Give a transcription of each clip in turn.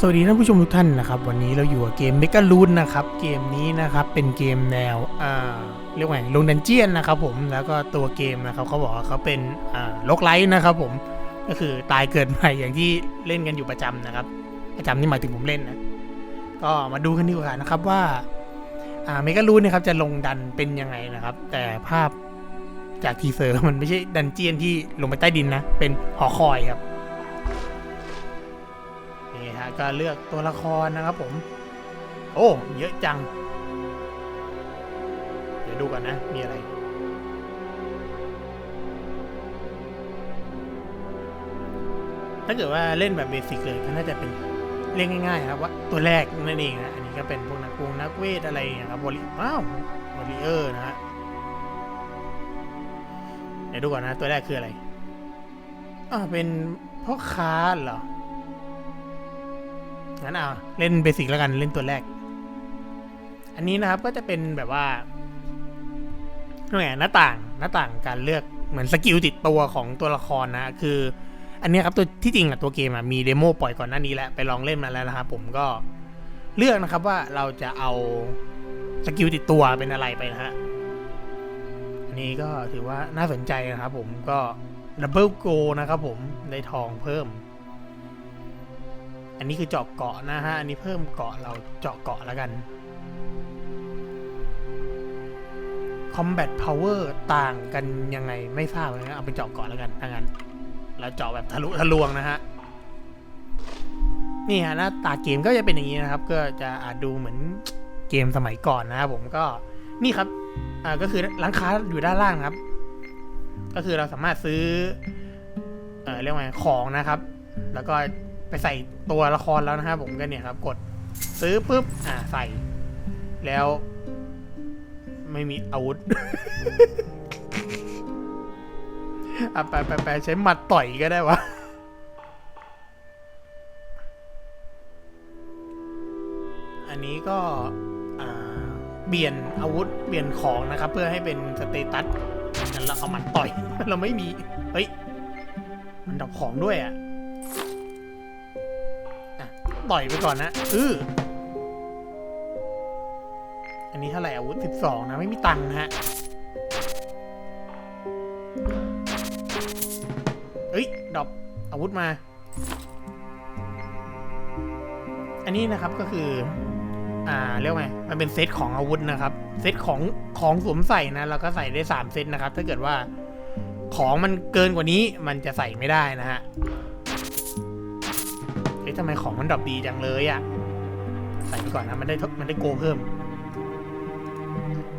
สวัสดีท่านผู้ชมทุกท่านนะครับ วันนี้เราอยู่กับเกม m e g a l o o n นะครับ เกมนี้นะครับเป็นเกมแนวอ่าเรียกว่าลงดันเจียนนะครับผมแล้วก็ตัวเกมนะครับเขาบอกว่าเขาเป็นอ่าโลกไลท์นะครับผมก็คือตายเกิดใหม่อย่างที่เล่นกันอยู่ประจำนะครับประจำนี่หมายถึงผมเล่นนะก็มาดูกันดีกว่านะครับว่าอ่าเมกาลูนนะครับจะลงดันเป็นยังไงนะครับ แต่ภาพจากทีเซอร์มันไม่ใช่ดันเจียนที่ลงไปใต้ดินนะเป็นหอคอยครับ ก็เลือกตัวละครนะครับผม โอ้ เยอะจัง เดี๋ยวดูกันนะ มีอะไร ถ้าเกิดว่าเล่นแบบเบสิกเลยก็น่าจะเป็นเล่นง่ายๆครับว่าตัวแรกนั่นเองนะ อันนี้ก็เป็นพวกนักวงนักเวทอะไรอย่างเงี้ยครับวอลลิว้าววอลเลเยอร์นะฮะเดี๋ยวดูก่อนนะ ตัวแรกคืออะไรอ่าเป็นพ่อค้าเหรอ งั้นเอาเล่นเบสิกแล้วกันเล่นตัวแรก อันนี้นะครับก็จะเป็นแบบว่าเรียกว่าไงหน้าต่างหน้าต่างการเลือกเหมือนสกิลติดตัวของตัวละครนะ คือ อันนี้ครับตัวที่จริงอะตัวเกมอะมีเดโมปล่อยก่อนหน้านี้แล้วไปลองเล่นมาแล้วนะครับผมก็เลือกนะครับว่าเราจะเอาสกิลติดตัวเป็นอะไรไปนะฮะอันนี้ก็ถือว่าน่าสนใจนะครับผมก็ดับเบิลโกนะครับผมได้ทองเพิ่ม อันนี้คือเจาะเกาะนะฮะ อันนี้เพิ่มเกาะเราเจาะเกาะแล้วกัน Combat Power ต่างกันยังไงไม่ทราบเลยนะเอาไปเจาะเกาะแล้วกันถ้างั้น แล้วเจาะแบบทะลุทะลวงนะฮะ นี่ฮะหน้าตาเกมก็จะเป็นอย่างนี้นะครับ ก็จะอาจดูเหมือนเกมสมัยก่อนนะครับผมก็นี่ครับ อ่าก็คือร้านค้าอยู่ด้านล่างครับ ก็คือเราสามารถซื้อ เอ่อเรียกว่าไงของนะครับ แล้วก็ ไปใส่ตัวละครแล้วนะครับผมก็เนี่ยครับ กดซื้อปุ๊บอ่าใส่แล้ว ไม่มีอาวุธอะไปไปไปใช้หมัดต่อยก็ได้วะอันนี้ก็เปลี่ยนอาวุธเปลี่ยนของนะครับ เพื่อให้เป็นสเตตัสงั้นเราเอาหมัดต่อย เราไม่มี เฮ้ย มันดับของด้วยอะ ต่อยไปก่อนนะอืออันนี้เท่าไหร่อาวุธสิบสองนะ ไม่มีตังค์นะฮะเอ้ยดรอปอาวุธมา อันนี้นะครับก็คือ อ่าเรียกไงมันเป็นเซตของอาวุธนะครับ เซตของของสวมใส่นะเราก็ใส่ได้สามเซตนะครับ ถ้าเกิดว่าของมันเกินกว่านี้มันจะใส่ไม่ได้นะฮะ ทำไมของมันดรอปดีจังเลยอะ่ะ ใส่ไปก่อนนะมันได้มันได้โกเพิ่ม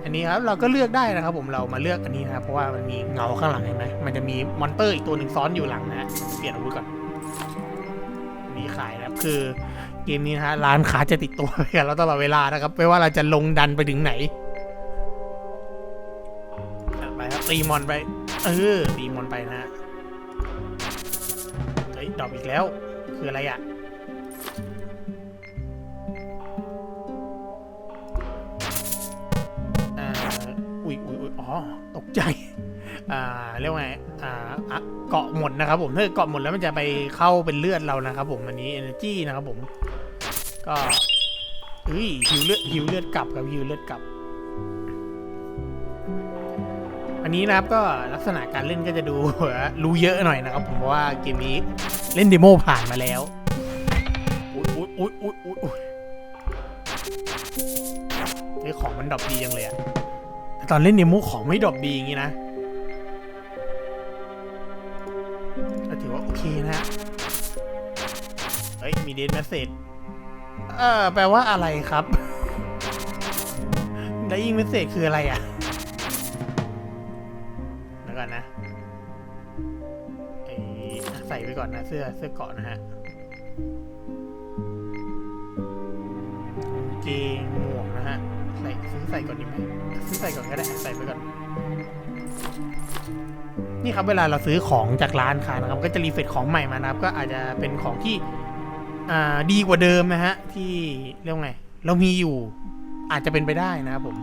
อันนี้ครับเราก็เลือกได้นะครับ ผมเรามาเลือกอันนี้นะครับเพราะว่ามันมีเงาข้างหลังเห็นไหมมันจะมีมอนเตอร์อีกตัวหนึ่งซ้อนอยู่หลังนะเปลี่ยนอาวุธก่อนอันนี้ขายนะครับคือเกมนี้นะฮะร้านค้าจะติดตัวกับเราตลอดเวลานะครับ ไม่ว่าเราจะลงดันไปถึงไหนไปครับตีมอนไป เออตีมอนไปนะฮะเฮ้ยดรอปอีกแล้ว คืออะไรอะ ใจอ่าเรียกว่าไงอ่อเกาะหมดนะครับผมถ้าเกาะหมดแล้วมันจะไปเข้าเป็นเลือดเรานะครับผมอันนี้ energy นะครับผม ก็เฮ้ยหิวเลือดหิวเลือดกลับกับหิวเลือดกลับ อันนี้นะครับก็ลักษณะการเล่นก็จะดูรู้เยอะหน่อยนะครับผมเพราะว่าเกมนี้เล่นเดโมผ่านมาแล้วอุ๊ยอุ๊ยอุ๊ยอุ๊ยอุ๊ยอุ๊ยไอ้ของมันดรอปดีจังเลยอะ ตอนเล่นเดโมของไม่ดรอปดีอย่างงี้นะก็ถือว่าโอเคนะฮะเฮ้ย มีเดนแมสเซจเออแปลว่าอะไรครับ ได้ยิงเมสเซจคืออะไรอะแล้วก่อนนะใส่ไปก่อนนะเสื้อเสื้อเกาะนะฮะ ใส่ก่อนดีไหมซื้อใส่ก่อนก็ได้ใส่ไปก่อน นี่ครับเวลาเราซื้อของจากร้านค้านะครับ ก็จะรีเฟรชของใหม่มานะครับ ก็อาจจะเป็นของที่อ่าดีกว่าเดิมนะฮะ ที่เรียกไง เรามีอยู่ อาจจะเป็นไปได้นะครับผม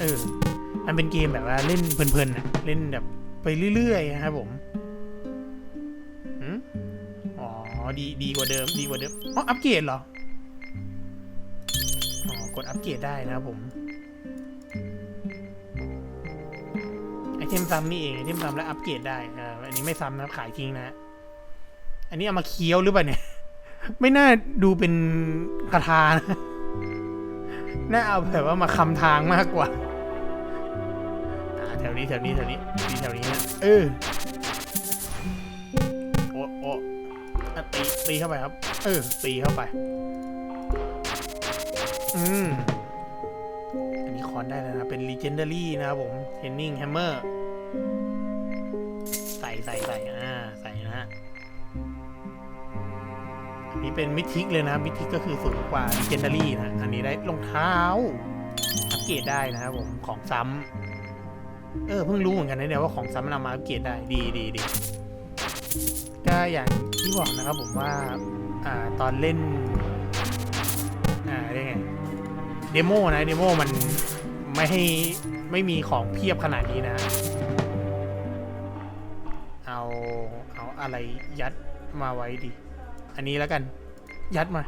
เออมันเป็นเกมแบบว่าเล่นเพลินๆนะเล่นแบบไปเรื่อยๆนะครับผม ดีดีกว่าเดิมดีกว่าเดิมอ๋ออัปเกรดเหรออ๋อกดอัปเกรดได้นะครับผมไอเทมซ้ำนี่เองไอเทมซ้ำแล้วอัปเกรดได้อ่าอันนี้ไม่ซ้ำนะขายทิ้งนะอันนี้เอามาเคี้ยวหรือเปล่าเนี่ย ไม่น่าดูเป็นคาถานะน่าเอาแบบว่ามาคำทางมากกว่าแถวนี้แถวนี้แถวนี้มีแถวนี้นะเออ ตีเข้าไปครับ เออ ตีเข้าไป อืม อันนี้คอนได้แล้วนะ เป็น legendary นะครับผม training hammer ใส่ใส่ใส่อ่า ใส่นะฮะ อันนี้เป็นมิทิกเลยนะ มิทิกก็คือสูงกว่า legendary นะ อันนี้ได้รองเท้า อัปเกรดได้นะครับผม ของซ้ำ เออ เพิ่งรู้เหมือนกันนะเนี่ยว่าของซ้ำมันเอามาอัปเกรดได้ ดีดีดี ก็อย่างที่บอกนะครับผมว่าอ่าตอนเล่นอ่าเรียกไงเดโมนะเดโมมันไม่ให้ไม่มีของเพียบขนาดนี้นะ เอาเอาอะไรยัดมาไว้ดิ อันนี้แล้วกัน ยัดมา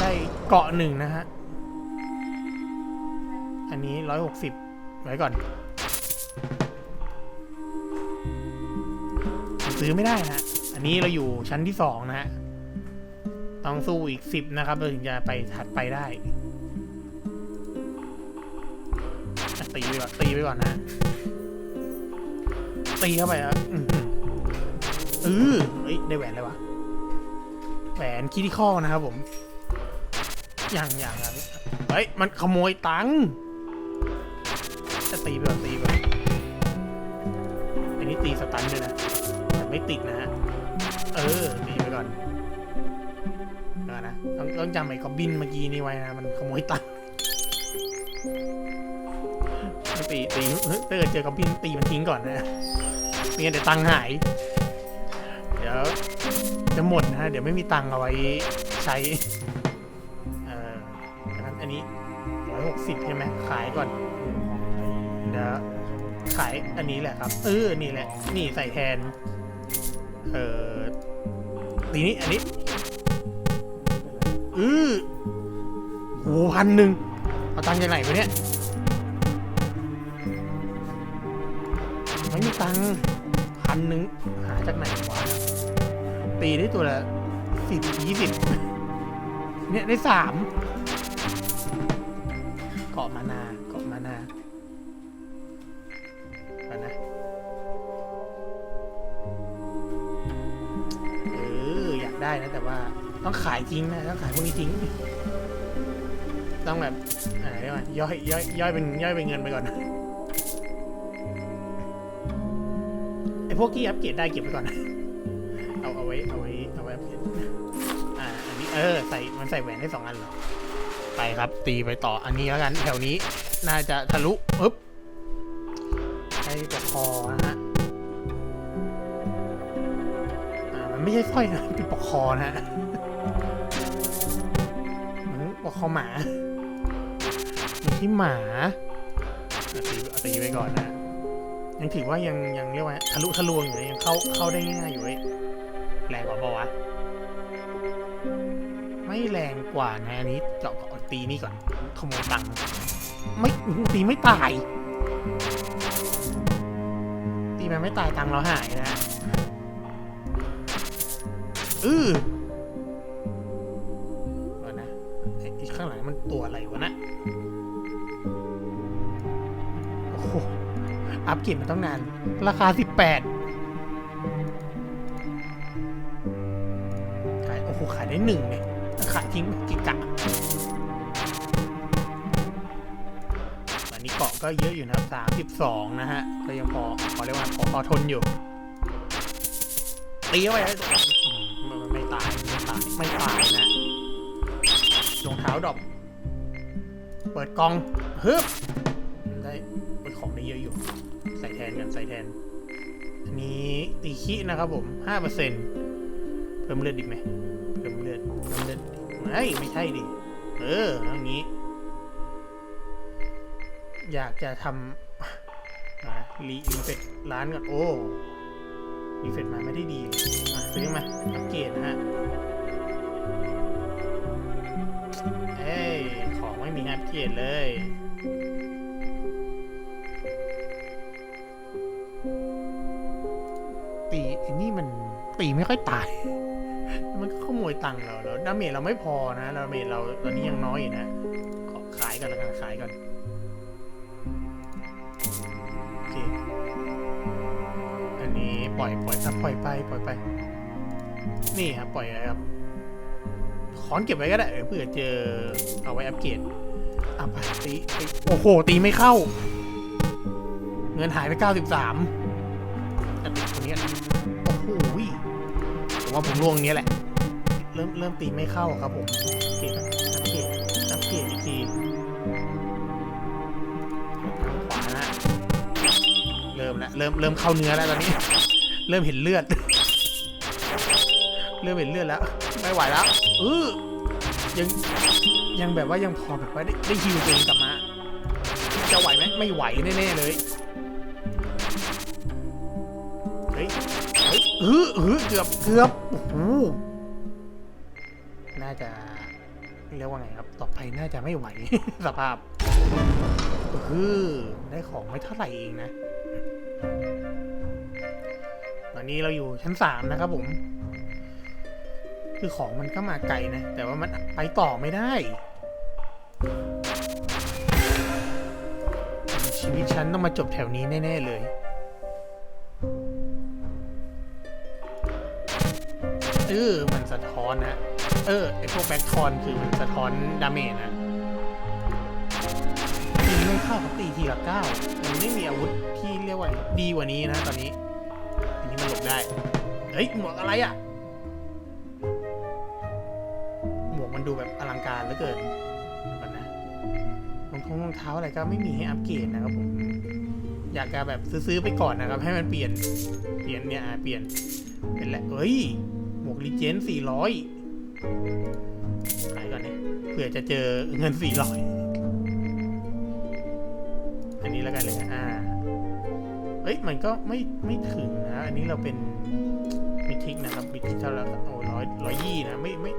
ได้เกาะหนึ่งนะฮะ อันนี้ร้อยหกสิบไว้ก่อน ซื้อไม่ได้นะ อันนี้เราอยู่ชั้นที่สองนะฮะ ต้องสู้อีกสิบนะครับเราถึงจะไปถัดไปได้ ตีไปก่อนตีไปก่อนนะ ตีเข้าไปอื้อเออเฮ้ย ได้แหวนเลยวะแหวนคิดิคอนะครับผม อย่างอย่างครับเฮ้ย มันขโมยตังค์จะตีไปก่อนตีไปก่อนอันนี้ตีสตันด้วยนะ ไม่ติดนะฮะ เออตีไปก่อนเดี๋ยวนะ ต้องต้องจำไอ้กอบบินเมื่อกี้นี่ไว้นะ มันขโมยตังค์ตีตีเฮ้ยถ้าเกิดเจอกอบบินตีมันทิ้งก่อนนะไม่งั้นเดี๋ยวตังค์หาย เดี๋ยวจะหมดนะฮะ เดี๋ยวไม่มีตังค์เอาไว้ใช้ เอ่ออันนั้นอันนี้ร้อยหกสิบใช่ไหมขายก่อน เดี๋ยวขายอันนี้แหละครับ เออ นี่แหละ นี่ใส่แทน เออตีนี้อันนี้อือโหพันหนึ่งเอาตังค์จากไหนวะเนี่ยไม่มีตังค์พันหนึ่งหาจากไหนวะตีได้ตัวละสิบยี่สิบเนี่ยได้สามเกาะมานาเกาะมานา ได้นะ แต่ว่าต้องขายทิ้งนะต้องขายพวกนี้ทิ้ง ต้องแบบอ่าเรียกว่าย่อยย่อยย่อยเป็นย่อยเป็นเงินไปก่อนไอพวกที่อัปเกรดได้เก็บไว้ก่อนเอาเอาไว้เอาไว้เอาไว้อัปเกรดอ่าอันนี้เออใส่มันใส่แหวนได้สองอันเหรอไปครับตีไปต่ออันนี้แล้วกันแถวนี้ น่าจะทะลุปึ๊บใช้ปกคอนะ ไม่ใช่สร้อยนะเป็นปอกคอนะฮะเหมือนปอกคอหมามันที่หมาอะตีอาตีไปก่อนนะ ยังถือว่ายังยังเรียกว่าทะลุทะลวงอยู่ยังเข้าเข้าได้ง่ายอยู่เลยแรงกว่าปล่าวะไม่แรงกว่านะอันนี้เจาะก่อนตีนี่ก่อนขโมยตังค์ไม่ตีไม่ตาย ตีมันไม่ตายตังค์เราหายนะ อือก่อนนะไอ้ข้างหลังมันตัวอะไรวะนะโอ้โหอัพเกรดมาต้องนาน ราคาสิบแปดขายโอ้โหขายได้หนึ่งเนี่ยขายทิ้งกิกะอันนี้เกาะก็เยอะอยู่นะครับสามสิบสองนะฮะ ก็ยังพอพอเรียกว่าพอพอทนอยู่ตีเข้าไปแล้ ไม่ตายนะรองเท้าดรอปเปิดกล่องฮึบได้เปิดของได้เยอะอยู่ ใส่แทนกันใส่แทน อันนี้ตีขี้นะครับผมห้าเปอร์เซ็นเพิ่มเลือดดิไหมเพิ่มเลือดเพิ่มเลือดเฮ้ยไม่ใช่ดิ เอออย่างนี้ อยากจะทำอะรีรีเฟกร้านก่อนโอ้รีเฟรชมาไม่ได้ดีเลยมาซื้อมาอัปเกรดนะฮะ ไม่มีอัปเกรดเลยตีไอ้นี่มันตีไม่ค่อยตาย มันก็ขโมยตังค์เราแล้วดาเมจเราไม่พอนะดาเมจเราตอนนี้ยังน้อยอยู่นะ ขอขายกันแล้วกันขายกันโอเคอันนี้ปล่อยปล่อยครับปล่อยไปปล่อยไป นี่ครับปล่อยเลยครับขอนเก็บไว้ก็ได้เดี๋ยวเผื่อเจอเอาไว้อัปเกรด อะไปตีตีโอ้โห ตีไม่เข้า เงินหายไป 93แต่ตีคนเนี้ยโอ้โหผมว่าผมล่วงเนี้ยแหละ เริ่มเริ่มตีไม่เข้าครับผมเคครับอัปเกรดอัปเกรดอีกทีขวานะเริ่มแล้วเริ่มเริ่มเข้าเนื้อแล้วตอนนี้ เริ่มเห็นเลือด เริ่มเห็นเลือดแล้ว ไม่ไหวแล้วเออ ยังยังแบบว่ายังพอแบบว่าได้ได้ฮิวตัวเองกลับมา จะไหวไหมไม่ไหวแน่ๆเลยเฮ้ยเฮ้ยเออเออเกือบเกือบโอ้โหน่าจะเรียกว่าไงครับ ต่อไปน่าจะไม่ไหวสภาพเออได้ของไม่เท่าไหร่เองนะ ตอนนี้เราอยู่ชั้นสามนะครับผม คือของมันก็มาไกลนะ แต่ว่ามันไปต่อไม่ได้ ชีวิตฉันต้องมาจบแถวนี้แน่ ๆ เลยเออมันสะท้อนนะ เออ ไอพวกแบ็คทอนคือมันสะท้อนดาเมจนะตีไม่เข้าครับตีทีละเก้ามันไม่มีอาวุธที่เรียกว่าดีกว่านี้นะตอนนี้ อันนี้มันหลบได้ เฮ้ย หมวกอะไรอะ่ มันดูแบบอลังการเหลือเกินก่อนนะรองท้องรองเท้าอะไรก็ไม่มีให้อัปเกรดนะครับผม อยากจะแบบซื้อๆไปก่อนนะครับ ให้มันเปลี่ยน เปลี่ยนเนี่ยเปลี่ยน เป็นแหละเฮ้ย หมวกรีเจนสี่ร้อยขายก่อนเนี่ยเผื่อจะเจอเงินสี่ร้อยอันนี้แล้วกันเลยนะอ่า เอ้ย มันก็ไม่ไม่ถึงนะ อันนี้เราเป็นมิทิกนะครับมิทิกเท่าไหร่โอ้ร้อยร้อยยี่นะ ไม่ไม่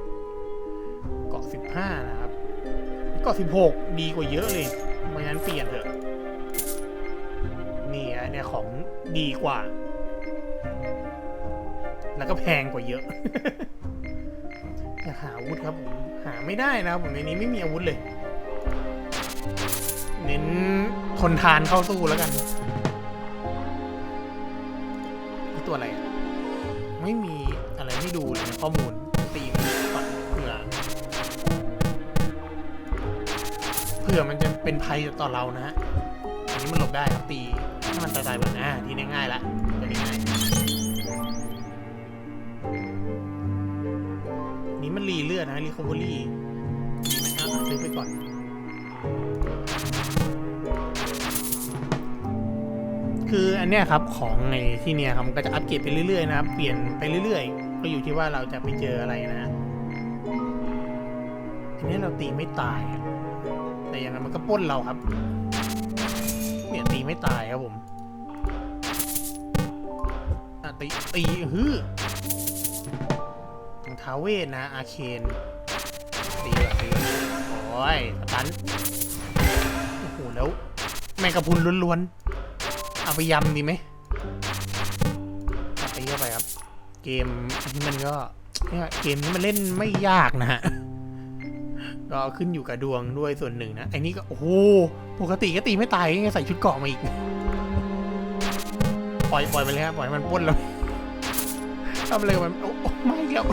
เกาะสิบห้านะครับเกาะสิบหกดีกว่าเยอะเลยไม่งั้นเปลี่ยนเถอะ นี่ฮะเนี่ยของดีกว่า แล้วก็แพงกว่าเยอะ อยากหาอาวุธครับผม หาไม่ได้นะครับผมในนี้ไม่มีอาวุธเลย เน้นทนทานเข้าสู้แล้วกันนี่ตัวอะไรอะ ไม่มีอะไรให้ดูเลยข้อมูล ผื่อมันจะเป็นภัยต่อเรานะฮะอันนี้มันหลบได้ครับตีถ้ามันตายๆแบบอ่าทีนี้ง่ายละตัวนี้ง่ายนี่มันรีเลือดนะรีคอเวอรี่ดีไหมครับซื้อไปก่อนคืออันเนี้ยครับของในที่เนี้ยครับมันก็จะอัปเกรดไปเรื่อยๆนะครับ เปลี่ยนไปเรื่อยๆ ก็อยู่ที่ว่าเราจะไปเจออะไรนะอันนี้เราตีไม่ตาย แต่อย่างนั้นมันก็ปล้นเราครับ เนี่ยตีไม่ตายครับผมตีตีฮือรองเท้าเวทนะ อาเคนตีแบบตีโอ้ยสตันโอ้โหแล้ว แมงกะพุนล้วนๆ เอาไปยำดีไหมเอาไปเข้าไปครับ เกมอันนี้มันก็เนี่ยเกมนี้มันเล่นไม่ยากนะฮะ ก็ขึ้นอยู่กับดวงด้วยส่วนหนึ่งนะไอ้นี่ก็โอ้โหปกติก็ตีไม่ตายยังไงใส่ชุดเกาะมาอีก ปล่อยปล่อยไปเลยครับปล่อยมันป้นแล้วทำอะไรกับมันโอ้โอ้ไม่แล้ว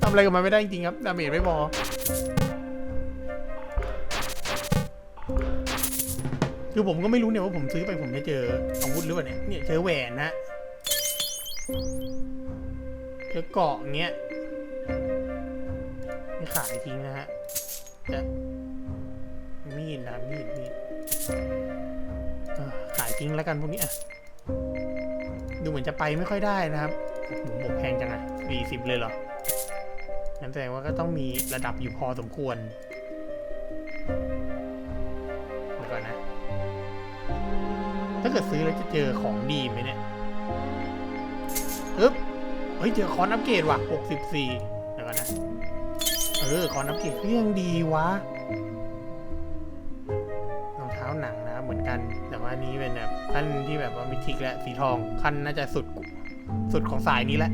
ทำอะไรกับมันไม่ได้จริงครับดาเมจไม่พอคือผมก็ไม่รู้เนี่ยว่าผมซื้อไปผมจะเจออาวุธหรือเปล่าเนี่ยเนี่ยเจอแหวนนะเจอเกาะเงี้ย ขายทิ้งนะฮะจะมีดนะมีดมีดขายทิ้งแล้วกันพวกนี้อะดูเหมือนจะไปไม่ค่อยได้นะครับโอ้โหมกแพงจังอะสี่สิบเลยเหรองั้นแสดงว่าก็ต้องมีระดับอยู่พอสมควรเดี๋ยวก่อนนะ ถ้าเกิดซื้อแล้วจะเจอของดีไหมเนี่ยอึ๊บเฮ้ย เจอคอนอัปเกรดว่ะ 64เดี๋ยวก่อนนะ เออคอนอัปเกรดก็ยังดีวะรองเท้าหนังนะครับเหมือนกัน แต่ว่านี้เป็นแบบขั้นที่แบบว่ามิทิกและสีทองขั้นน่าจะสุดสุดของสายนี้แหละ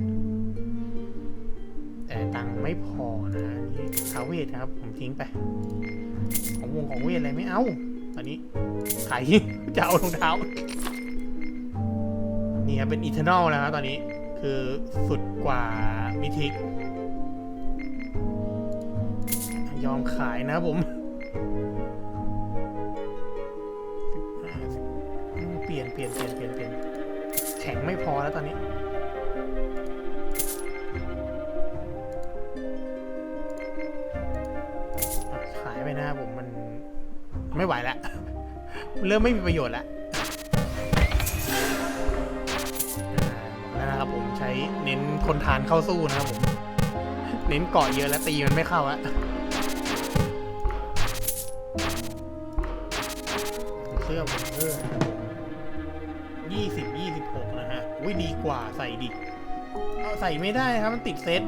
แต่ตังไม่พอนะอันนี่ทาเวทนะครับ ผมทิ้งไป ของวงของเวทอะไรไม่เอาตอนนี้ขายจะเอารองเท้านี่ครับเป็นอีเทอร์นอลนะครับตอนนี้คือสุดกว่ามิทิก ยอมขายนะผมเปลี่ยนเปลี่ยนเปลี่ยนเปลี่ยนเปลี่ยนแข็งไม่พอแล้วตอนนี้ขายไปนะครับผมมันไม่ไหวแล้วเริ่มไม่มีประโยชน์แล้วอ่าบอกแล้วนะครับผมใช้เน้นคนทานเข้าสู้นะครับผม เน้นเกาะเยอะแล้วตีมันไม่เข้าอะ เสื้อผมเออยี่สิบยี่สิบหกนะฮะ อุ้ยดีกว่าใส่ดิเอาใส่ไม่ได้ครับ มันติดเซต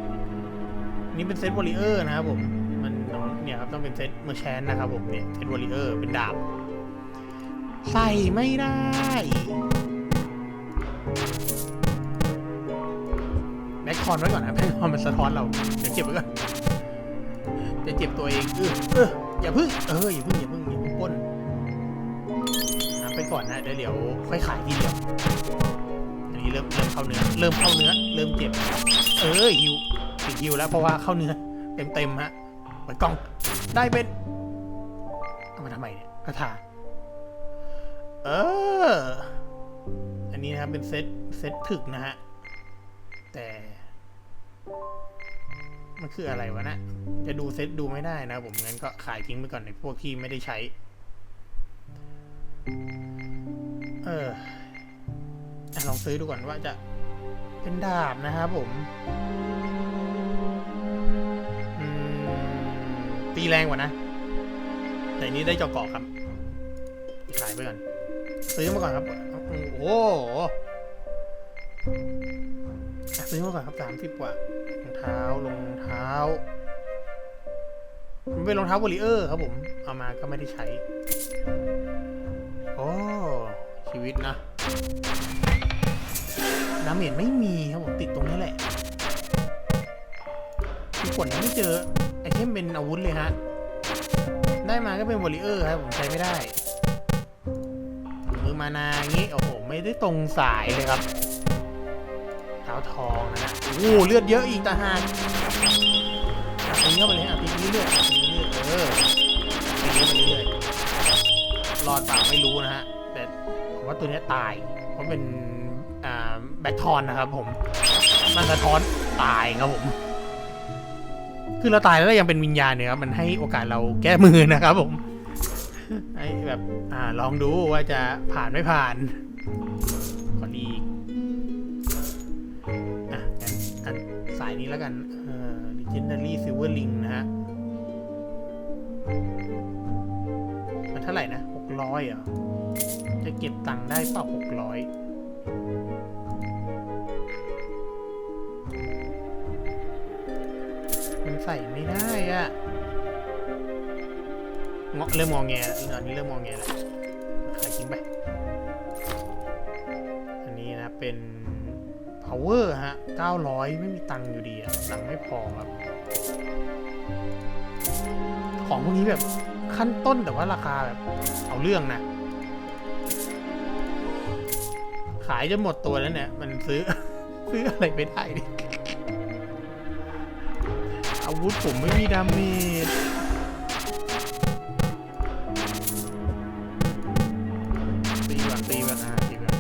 นี่เป็นเซตวอริเออร์นะครับผม มันเนี่ยครับต้องเป็นเซตเมอร์แชนนะครับผมเนี่ยเซตวอริเออร์เป็นดาบ ใส่ไม่ได้แบ็คคอนไว้ก่อนนะแบ็คคอนมันสะท้อนเราเดี๋ยวเก็บไว้ก่อนจะเจ็บตัวเองเออเอออย่าพึ่งเอออย่าพึ่งอย่าพึ่ง ก่อนนะเดี๋ยวเดี๋ยวค่อยขายทีเดียวอันนี้เริ่มเริ่มเข้าเนื้อ เริ่มเข้าเนื้อ เริ่มเจ็บ เออฮิวติดฮิวแล้วเพราะว่าเข้าเนื้อ เต็มเต็มฮะเปิดกล้องได้เป็นเอามาทำไมเนี่ยกระถาเออ อันนี้นะครับเป็นเซตเซตถึกนะฮะ แต่ มันคืออะไรวะนะจะดูเซตดูไม่ได้นะผมงั้นก็ขายทิ้งไปก่อนในพวกที่ไม่ได้ใช้ เออลองซื้อดูก่อนว่าจะเป็นดาบนะครับผมตีแรงกว่านะ แต่นี้ได้เจาะเกาะครับขายไปก่อน ซื้อมาก่อนครับ โอ้โหซื้อมาก่อนครับสามสิบกว่ารองเท้ารองเท้า มันเป็นรองเท้าวอลเลเยอร์ครับผม เอามาก็ไม่ได้ใช้ โอ้ ชีวิตนะดาเมจไม่มีครับผมติดตรงนี้แหละทุกคนยังไม่เจอไอเทมเป็นอาวุธเลยฮะ ได้มาก็เป็นวอลเลเยอร์ครับผมใช้ไม่ได้มือมานาอย่างงี้โอ้โหไม่ได้ตรงสายเลยครับเท้าทองนะฮะโอ้โหเลือดเยอะอีกตาหากอะตีเข้าไปเลยอะตีเรื่อยๆอะตีเรื่อยๆเออตีเข้าเรื่อยๆรอดเปล่าไม่รู้นะฮะ ว่าตัวนี้ตาย เพราะเป็นแบ็คทอนนะครับผม มันสะท้อนตายครับผม คือเราตายแล้วยังเป็นวิญญาณเนี่ยครับ มันให้โอกาสเราแก้มือนะครับผมให้แบบอ่าลองดูว่าจะผ่านไม่ผ่านขอดีอีกอะงั้นอันสายนี้แล้วกันเอ่อ legendary silver ring นะฮะมันเท่าไหร่นะหกร้อยเหรอจะ เก็บตังค์ได้เปล่าหกร้อยมันใส่ไม่ได้อะเงาะเริ่มมองแงแล้วตอนนี้เริ่มมองแงแล้วขายทิ้งไป อันนี้นะเป็น power ฮะ 900 ไม่มีตังค์อยู่ดีอะตังค์ไม่พอครับ ของพวกนี้แบบขั้นต้นแต่ว่าราคาแบบ เอาเรื่องนะายจนหมดตัวแล้วเนี่ย มันซื้อ ซื้ออะไรไม่ได้ดิอาวุธผมไม่มีดาเมจตีก่อนตีก่อนนะตีก่อน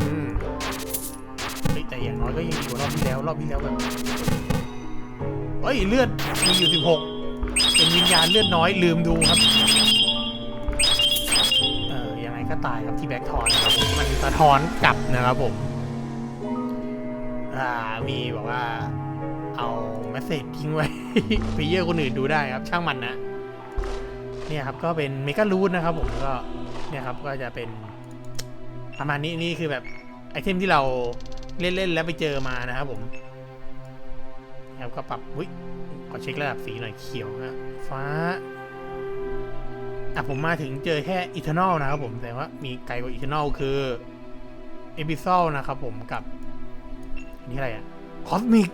อืมแต่อย่างน้อยก็ยังดีกว่ารอบที่แล้ว รอบที่แล้วแบบเฮ้ย เลือดมีอยู่สิบหกเป็นวิญญาณเลือดน้อยลืมดูครับ ก็ตายครับที่แบ็คทอนนะครับผมมันสะท้อนกลับนะครับผมอ่ามีบอกว่าเอาเมสเซจทิ้งไว้เพลเยอร์คนอื่นดูได้ครับ ช่างมันนะเนี่ยครับก็เป็นเมกาลูดนะครับผมก็เนี่ยครับก็จะเป็นประมาณนี้นี่คือแบบไอเทมที่เราเล่นๆแล้วไปเจอมานะครับผมแล้วก็ปรับอุ้ยขอเช็คระดับสีหน่อยเขียวนะฟ้า อะผมมาถึงเจอแค่อีเทอร์นอลนะครับผมแต่ว่ามีไกลกว่าอีเทอร์นอลคือเอพิซอลนะครับผมกับอันนี้อะไรอะคอสมิก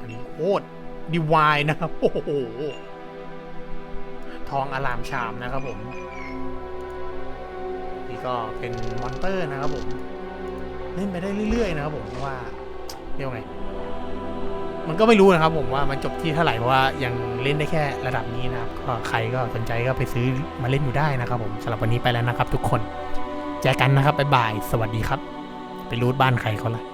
อันนี้โคตรดีวายนะครับ โอ้โห ทองอลามชามนะครับผม นี่ก็เป็นมอนเตอร์นะครับผม เล่นไปได้เรื่อยๆนะครับผมเพราะว่าเรียกว่าไง มันก็ไม่รู้นะครับผมว่ามันจบที่เท่าไหร่เพราะว่ายังเล่นได้แค่ระดับนี้นะครับก็ใครก็สนใจก็ไปซื้อมาเล่นอยู่ได้นะครับผมสำหรับวันนี้ไปแล้วนะครับ ทุกคนเจอกันนะครับบ๊ายบาย สวัสดีครับ ไปรูทบ้านใครเขาละ